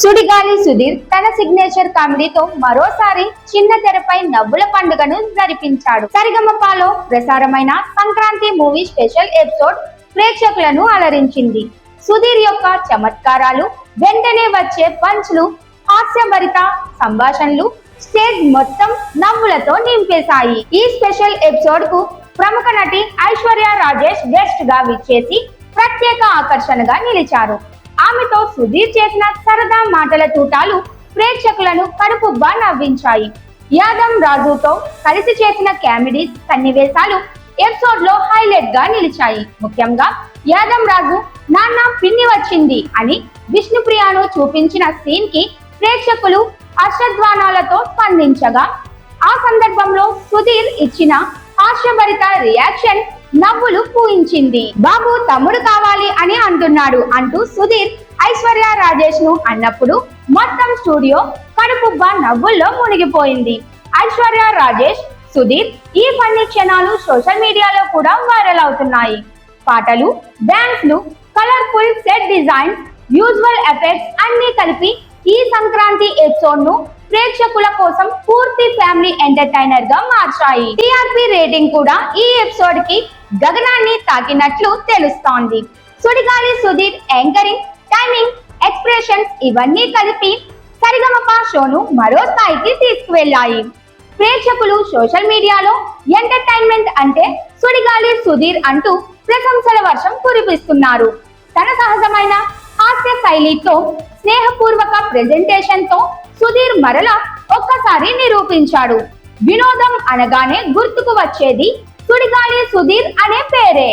సుడిగాలి సుధీర్ తన సిగ్నేచర్ కామెడీతో మరోసారి చిన్న తెరపై నవ్వుల పండుగను జరిపించాడు సరిగమపాలో ప్రసారమైన సంక్రాంతి మూవీ స్పెషల్ ఎపిసోడ్ ప్రేక్షకులను అలరించింది. సుధీర్ యొక్క చమత్కారాలు వెంటనే వచ్చే పంచ్లు హాస్యభరిత సంభాషణలు స్టేజ్ మొత్తం నవ్వులతో నింపేశాయి. ఈ స్పెషల్ ఎపిసోడ్కు ప్రముఖ నటి ఐశ్వర్య రాజేష్ గెస్ట్గా విచ్చేసి ప్రత్యేక ఆకర్షణగా నిలిచారు. ఆమెతో సుధీర్ చేసిన సరదా మాటల తూటాలు ప్రేక్షకులను కడుపుబ్బా నవ్వించాయి. యాదవ్ రాజుతో కలిసి చేసిన కామెడీ సన్నివేశాలు ఎపిసోడ్లో హైలైట్గా నిలిచాయి. ముఖ్యంగా యాదవ్ రాజు నాన్న పిన్ని వచ్చింది అని విష్ణుప్రియను చూపించిన సీన్కి ప్రేక్షకులు హర్షధ్వానాలతో స్పందించగా ఆ సందర్భంలో సుధీర్ ఇచ్చిన హాస్యభరిత రియాక్షన్ నవ్వులు పూయించింది. బాబు తమ్ముడు కావాలి అని అంటున్నాడు అంటూ సుధీర్ ఐశ్వర్య రాజేష్ను అన్నప్పుడు మొత్తం స్టూడియో కడుపుబ్బ నవ్వుల్లో మునిగిపోయింది. ఐశ్వర్య రాజేష్ సుధీర్ ఈ ఫన్నీ క్షణాలు సోషల్ మీడియాలో కూడా వైరల్ అవుతున్నాయి. పాటలు డాన్స్లు colourful set designs usual effects అన్ని కలిపి ఈ సంక్రాంతి ఎపిసోడ్ను ప్రేక్షకుల కోసం పూర్తి ఫ్యామిలీ ఎంటర్టైనర్గా మార్చాయి. టిఆర్పి రేటింగ్ కూడా ఈ ఎపిసోడ్కి గగనాన్ని తాకినట్లు తెలుస్తోంది. Sudigali Sudheer anchoring timing expressions ఇవన్నీ కలిపి సరిగమప షోను మరో స్థాయికి తీసుకువెళ్ళాయి. ప్రేక్షకులు సోషల్ మీడియాలో ఎంటర్టైన్మెంట్ అంటే సుడిగాలి సుధీర్ అంటూ ప్రశంసల వర్షం కురిపిస్తున్నారు. తన సహజమైన హాస్య శైలితో స్నేహపూర్వక ప్రెజెంటేషన్తో సుధీర్ మరల ఒక్కసారి నిరూపించాడు. వినోదం అనగానే గుర్తుకు వచ్చేది సుడిగాలి సుధీర్ అనే పేరే